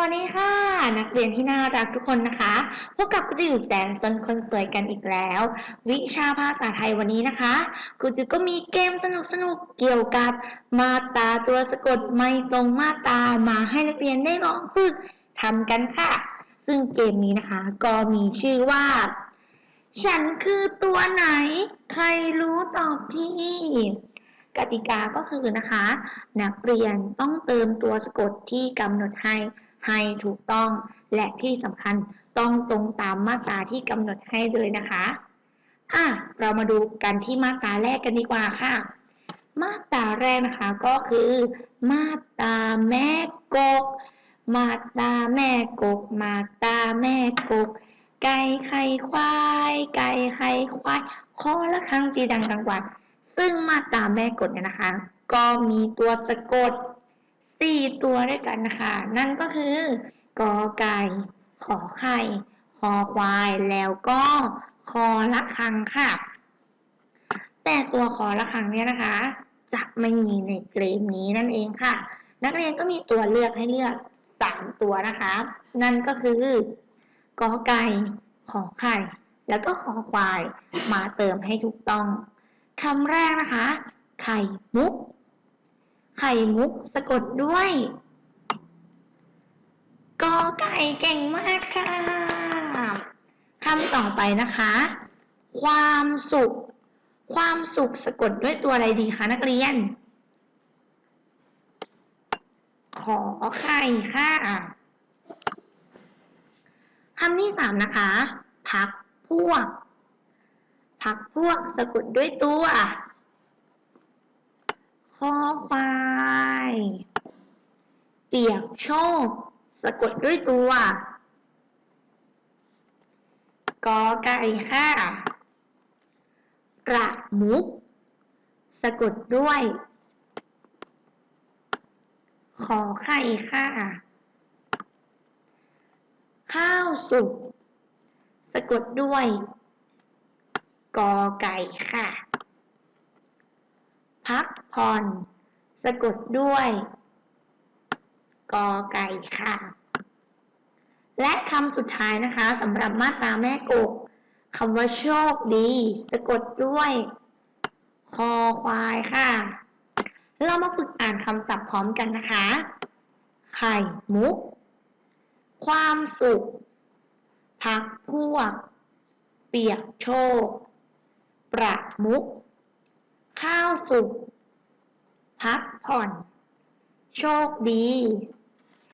วัสดีค่ะ นักเรียนที่น่ารักทุกคนนะคะ พบกับครูจิ๋วแสนสนคนสวยกันอีกแล้ว วิชาภาษาไทยวันนี้นะคะครูจิ๋วก็มีเกมสนุกๆเกี่ยวกับมาตาตัวสะกดไม่ตรงมาตามาให้นักเรียนได้ลองฝึกทำกันค่ะ ซึ่งเกมนี้นะคะ ก็มีชื่อว่า ฉันคือตัวไหน ใครรู้ตอบทีกติกาก็คือนะคะ นักเรียนต้องเติมตัวสะกดที่กำหนดให้ ให้ถูกต้อง และที่สำคัญต้องตรงตามมาตราที่กำหนดให้เลยนะคะอะเรามาดูกันที่มาตราแรกกันดีกว่าค่ะ มาตราแรกนะคะก็คือ มาตราแม่กก มาตราแม่กก มาตราแม่กก ไก่ไข่ควาย ไก่ไข่ควายคอละครั้งตีดังกังวัดซึ่งมาตราแม่กดเนี่ยนะคะ ก็มีตัวสะกด สี่ตัวด้วยกันนะคะ นั่นก็คือกอไก่ ขอไข่ คอควาย แล้วก็คอละคังค่ะ แต่ตัวคอละคังเนี่ยนะคะ จะไม่มีในเกรมนี้นั่นเองค่ะ นักเรียนก็มีตัวเลือกให้เลือกสามตัวนะคะ นั่นก็คือกอไก่ ขอไข่ แล้วก็ขอควาย มาเติมให้ถูกต้องคำแรกนะคะ ไข่มุก ไข่มุกสะกดด้วยกอไก่เก่งมากค่ะคำต่อไปนะคะ ความสุข ความสุขสะกดด้วยตัวอะไรดีคะนักเรียน ขอไข่ค่ะคำที่สามนะคะ พักพวก พักพวกสะกดด้วยตัว อควายเปียกโชคสะกดด้วยตัวกอไก่ค่ะประมุก สะกดด้วย ขอไข่ค่ะ ข้าวสุก สะกดด้วย กอไก่ค่ะ พักผ่อน สะกดด้วย กอไก่ค่ะ และคำสุดท้ายนะคะสำหรับมาตราแม่กกคำว่าโชคดี สะกดด้วยคอควายค่ะ เรามาฝึกอ่านคำศัพท์พร้อมกันนะคะ ไข่มุก ความสุข พักพวก เปียกโชค ประมุก ข้าวสุก พักผ่อน โชคดี